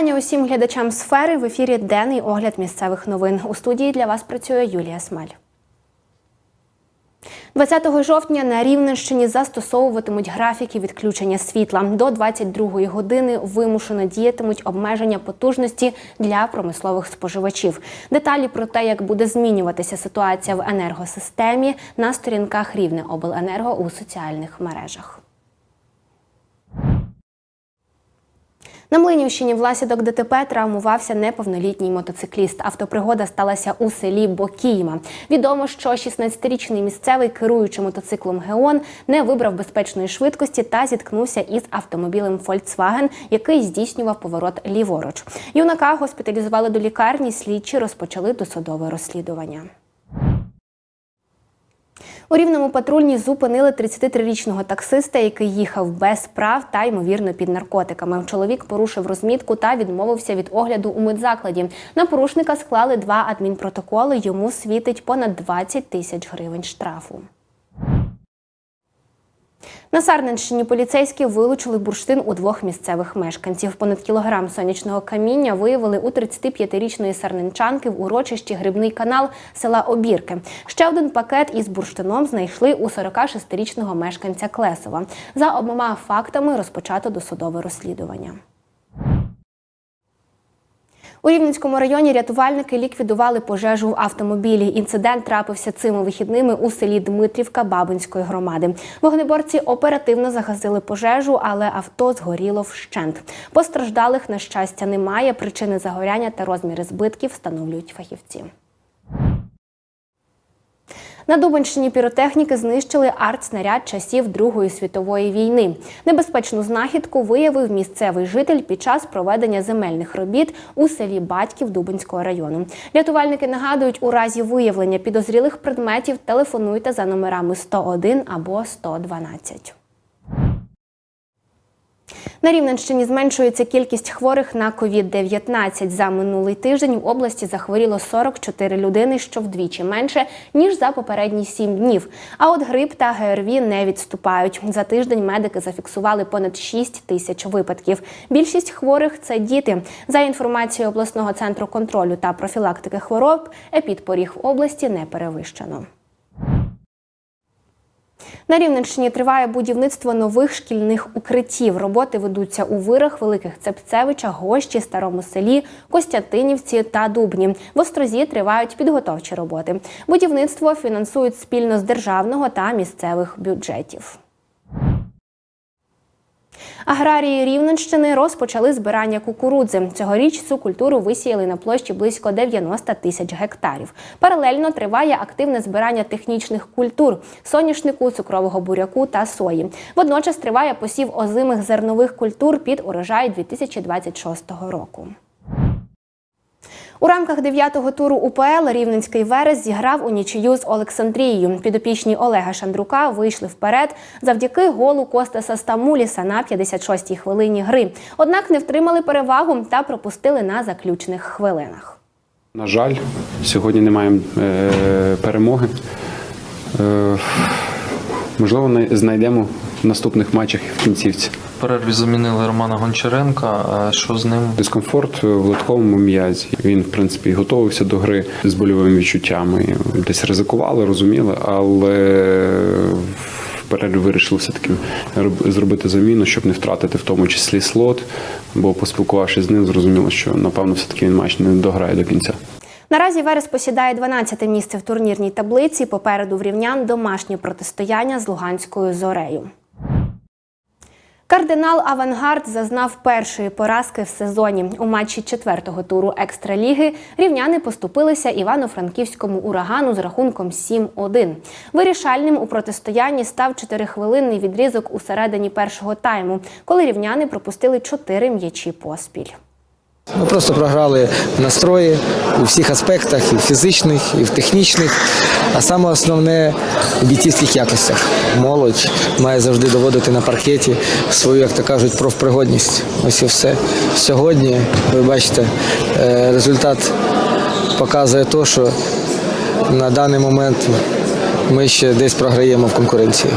Вітання усім глядачам сфери в ефірі Денний огляд місцевих новин. У студії для вас працює Юлія Смаль. 20 жовтня на Рівненщині застосовуватимуть графіки відключення світла. До 22 години вимушено діятимуть обмеження потужності для промислових споживачів. Деталі про те, як буде змінюватися ситуація в енергосистемі на сторінках Рівне Обленерго у соціальних мережах. На Млинівщині внаслідок ДТП травмувався неповнолітній мотоцикліст. Автопригода сталася у селі Бокійма. Відомо, що 16-річний місцевий, керуючи мотоциклом Геон, не вибрав безпечної швидкості та зіткнувся із автомобілем Volkswagen, який здійснював поворот ліворуч. Юнака госпіталізували до лікарні. Слідчі розпочали досудове розслідування. У рівному патрульні зупинили 33-річного таксиста, який їхав без прав та ймовірно під наркотиками. Чоловік порушив розмітку та відмовився від огляду у медзакладі. На порушника склали два адмінпротоколи. Йому світить понад 20 тисяч гривень штрафу. На Сарненщині поліцейські вилучили бурштин у двох місцевих мешканців. Понад кілограм сонячного каміння виявили у 35-річної сарненчанки в урочищі Грибний канал села Обірки. Ще один пакет із бурштином знайшли у 46-річного мешканця Клесова. За обома фактами розпочато досудове розслідування. У Рівненському районі рятувальники ліквідували пожежу в автомобілі. Інцидент трапився цими вихідними у селі Дмитрівка Бабинської громади. Вогнеборці оперативно загасили пожежу, але авто згоріло вщент. Постраждалих, на щастя, немає. Причини загоряння та розміри збитків встановлюють фахівці. На Дубанщині піротехніки знищили артснаряд часів Другої світової війни. Небезпечну знахідку виявив місцевий житель під час проведення земельних робіт у селі Батьків Дубинського району. Рятувальники нагадують, у разі виявлення підозрілих предметів телефонуйте за номерами 101 або 112. На Рівненщині зменшується кількість хворих на COVID-19. За минулий тиждень в області захворіло 44 людини, що вдвічі менше, ніж за попередні 7 днів. А от грип та ГРВІ не відступають. За тиждень медики зафіксували понад 6 тисяч випадків. Більшість хворих це діти. За інформацією обласного центру контролю та профілактики хвороб, епідпоріг в області не перевищено. На Рівненщині триває будівництво нових шкільних укриттів. Роботи ведуться у вирах, великих Цепцевичах, Гощі, Старому селі, Костятинівці та Дубні. В Острозі тривають підготовчі роботи. Будівництво фінансують спільно з державного та місцевих бюджетів. Аграрії Рівненщини розпочали збирання кукурудзи. Цьогоріч цю культуру висіяли на площі близько 90 тисяч гектарів. Паралельно триває активне збирання технічних культур соняшнику, цукрового буряку та сої. Водночас триває посів озимих зернових культур під урожай 2026 року. У рамках 9-го туру УПЛ Рівненський Верес зіграв у нічию з Олександрією. Підопічні Олега Шандрука вийшли вперед завдяки голу Костаса Стамуліса на 56-й хвилині гри. Однак не втримали перевагу та пропустили на заключних хвилинах. На жаль, сьогодні не маємо е, перемоги. Е, можливо, знайдемо в наступних матчах в кінцівці. В перерві замінили Романа Гончаренка. А що з ним? Дискомфорт в литковому м'язі. Він, в принципі, готувався до гри з больовими відчуттями. Десь ризикували, розуміли, але в перерві вирішили все-таки роб- зробити заміну, щоб не втратити в тому числі слот. Бо поспілкувавшись з ним, зрозуміло, що напевно все-таки він матч не дограє до кінця. Наразі Верес посідає 12-те місце в турнірній таблиці. Попереду в рівнян домашнє протистояння з Луганською зорею. Кардинал Авангард зазнав першої поразки в сезоні. У матчі четвертого туру екстраліги рівняни поступилися івано-франківському урагану з рахунком 7-1. Вирішальним у протистоянні став чотирихвилинний відрізок у середині першого тайму, коли рівняни пропустили чотири м'ячі поспіль. Ми просто програли настрої у всіх аспектах, і в фізичних, і в технічних, а саме основне у бійцівських якостях. Молодь має завжди доводити на паркеті свою, як то кажуть, профпригодність. Ось і все. Сьогодні, ви бачите, е, результат показує те, що на даний момент ми ще десь програємо в конкуренції.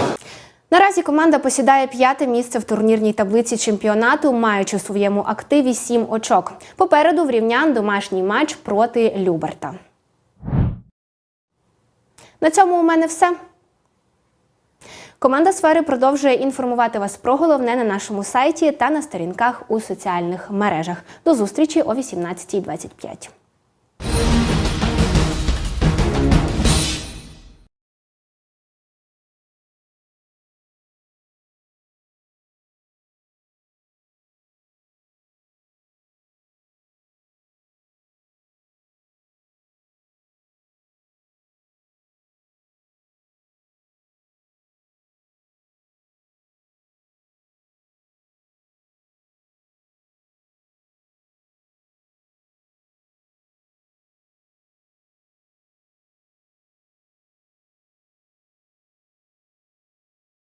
Наразі команда посідає п'яте місце в турнірній таблиці чемпіонату, маючи у своєму активі сім очок. Попереду в рівнян домашній матч проти Люберта. На цьому у мене все. Команда сфери продовжує інформувати вас про головне на нашому сайті та на сторінках у соціальних мережах. До зустрічі о 18.25.